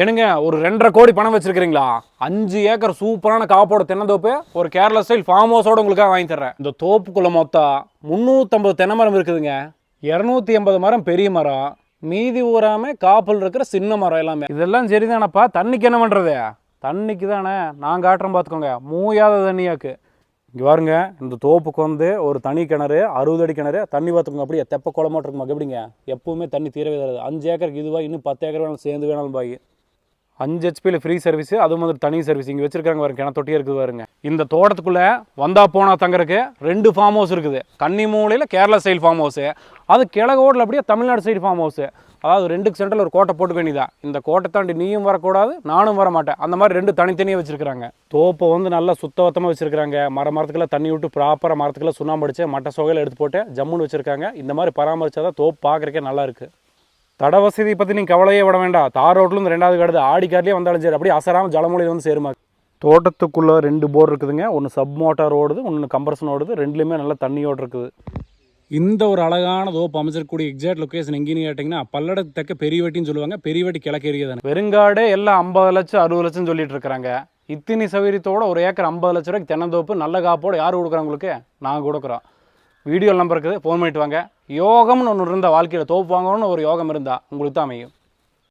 என்னங்க ஒரு ரெண்டரை கோடி பணம் வச்சிருக்கீங்களா அஞ்சு ஏக்கர் சூப்பரான காப்போட தென்னந்தோப்பு ஒரு கேரளா ஸ்டைல் ஃபார்ம் ஹவுஸோட உங்களுக்காக வாங்கி தர்றேன். இந்த தோப்புக்குள்ள மொத்தம் முந்நூற்றம்பது தென்னை மரம் இருக்குதுங்க. இரநூத்தி எண்பது மரம் பெரிய மரம். மீதி ஊறாம காப்பல் இருக்கிற சின்ன மரம் எல்லாமே. இதெல்லாம் சரிதானப்பா? தண்ணிக்கு என்ன பண்ணுறது தண்ணிக்கு தானே. நான் காட்டுறேன் பார்த்துக்கோங்க மூயாத தண்ணியாக்கு. இங்கே பாருங்க இந்த தோப்புக்கு வந்து ஒரு தனி கிணறு அறுபது அடி கிணறு. தண்ணி பார்த்துக்கோங்க அப்படியே. தெப்ப குளமாட்டிருக்குமா எப்படிங்க எப்பவுமே தண்ணி தீரவே தராது. அஞ்சு ஏக்கருக்கு இதுவாக இன்னும் பத்து ஏக்கர் வேணாலும் சேர்ந்து வேணாலும் பாய். அஞ்சு ஹெச்பியில் ஃப்ரீ சர்வீஸ் அதுவும் வந்து தனி சர்வீஸ் இங்கே வச்சிருக்காங்க பாருங்க கிணத்தொட்டியே இருக்குது பாருங்க. இந்த தோட்டத்துக்குள்ளே வந்தா போனா தங்கறக்கு ரெண்டு ஃபார்ம் ஹவுஸ் இருக்குது. கன்னி மூலையில் கேரளா ஸ்டைல் ஃபார்ம் ஹவுஸு அது கிழக்கோட்டில் அப்படியே தமிழ்நாடு சைடு ஃபார்ம் ஹவுஸு அதாவது ரெண்டுக்கு சென்டரில் ஒரு கோட்டை போட்டு வேண்டியதா இந்த கோட்டை தாண்டி நீயும் வரக்கூடாது நானும் வர மாட்டேன் அந்த மாதிரி ரெண்டு தனித்தனியாக வச்சுருக்காங்க தோப்பை வந்து நல்லா சுத்தவத்தமாக வச்சுருக்காங்க மர மரத்துக்கெல்லாம் தண்ணி விட்டு ப்ராப்பராக மரத்துக்கெல்லாம் சுண்ணாம்பு அடிச்சு மட்டை சொகையில் எடுத்து போட்டு ஜம்முன்னு வச்சுருக்காங்க. இந்த மாதிரி பராமரிச்சாதான் தோப்பு பார்க்குறக்கே நல்லாயிருக்கு தட வசதி பற்றி நீங்கள் கவலையே விட வேண்டாம். தார் ரோட்லேருந்து ரெண்டாவது கடுது ஆடி கார்லேயே வந்தாலும் சரி. அப்படியே அசராமல் ஜலமொழியில் வந்து சேருமா. தோட்டத்துக்குள்ளே ரெண்டு போர் இருக்குதுங்க. ஒன்று சப் மோட்டார் ஓடுது ஒன்று கம்ப்ரஷன் ஓடுது. ரெண்டுலேயுமே நல்லா தண்ணியோடு இருக்குது. இந்த ஒரு அழகான தோப்பு அமைச்சிருக்கக்கூடிய எக்ஸாக்ட் லொக்கேஷன் எங்கேன்னு கேட்டிங்கன்னா பல்லடத்துக்கு தக்க பெரியவட்டின்னு சொல்லுவாங்க. பெரியவட்டி கிழக்கேரியா தானே. வெறுங்காடே எல்லாம் ஐம்பது லட்சம் அறுபது லட்சம் சொல்லிட்டு இருக்கிறாங்க. இத்தினி சௌகரியத்தோட ஒரு ஏக்கர் ஐம்பது லட்ச ரூபாய்க்கு தென்னந்தோப்பு நல்ல காப்போடு யார் கொடுக்குறாங்க உங்களுக்கு? நான் கொடுக்குறோம். வீடியோ நம்பர் இருக்குது ஃபோன் பண்ணிட்டு வாங்க. யோகம்னு ஒன்று இருந்தால் வாழ்க்கையில் தோப்பு வாங்கணும்னு ஒரு யோகம் இருந்தால் உங்களுக்கு தான் அமையும்.